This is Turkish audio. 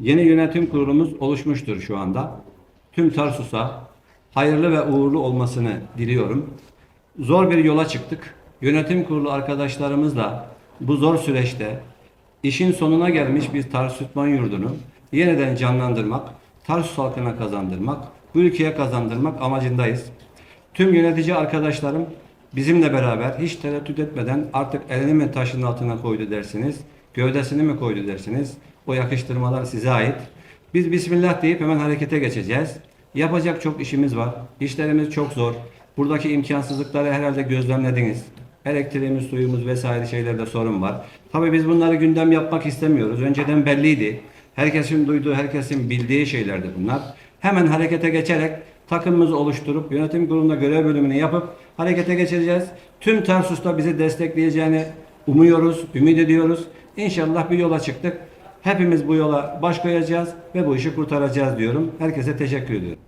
Yeni yönetim kurulumuz oluşmuştur şu anda. Tüm Tarsus'a hayırlı ve uğurlu olmasını diliyorum. Zor bir yola çıktık. Yönetim kurulu arkadaşlarımızla bu zor süreçte işin sonuna gelmiş bir Tarsus Tutman Yurdu'nu yeniden canlandırmak, Tarsus halkına kazandırmak, bu ülkeye kazandırmak amacındayız. Tüm yönetici arkadaşlarım bizimle beraber hiç tereddüt etmeden artık elini mi taşın altına koydu dersiniz, gövdesini mi koydu dersiniz, o yakıştırmalar size ait. Biz Bismillah deyip hemen harekete geçeceğiz. Yapacak çok işimiz var. İşlerimiz çok zor. Buradaki imkansızlıkları herhalde gözlemlediniz. Elektriğimiz, suyumuz vesaire şeylerde sorun var. Tabii biz bunları gündem yapmak istemiyoruz. Önceden belliydi. Herkesin duyduğu, herkesin bildiği şeylerdi bunlar. Hemen harekete geçerek takımımızı oluşturup yönetim kurulunda görev bölümünü yapıp harekete geçeceğiz. Tüm Tarsus'ta bizi destekleyeceğini umuyoruz, ümit ediyoruz. İnşallah bir yola çıktık. Hepimiz bu yola baş koyacağız ve bu işi kurtaracağız diyorum. Herkese teşekkür ediyorum.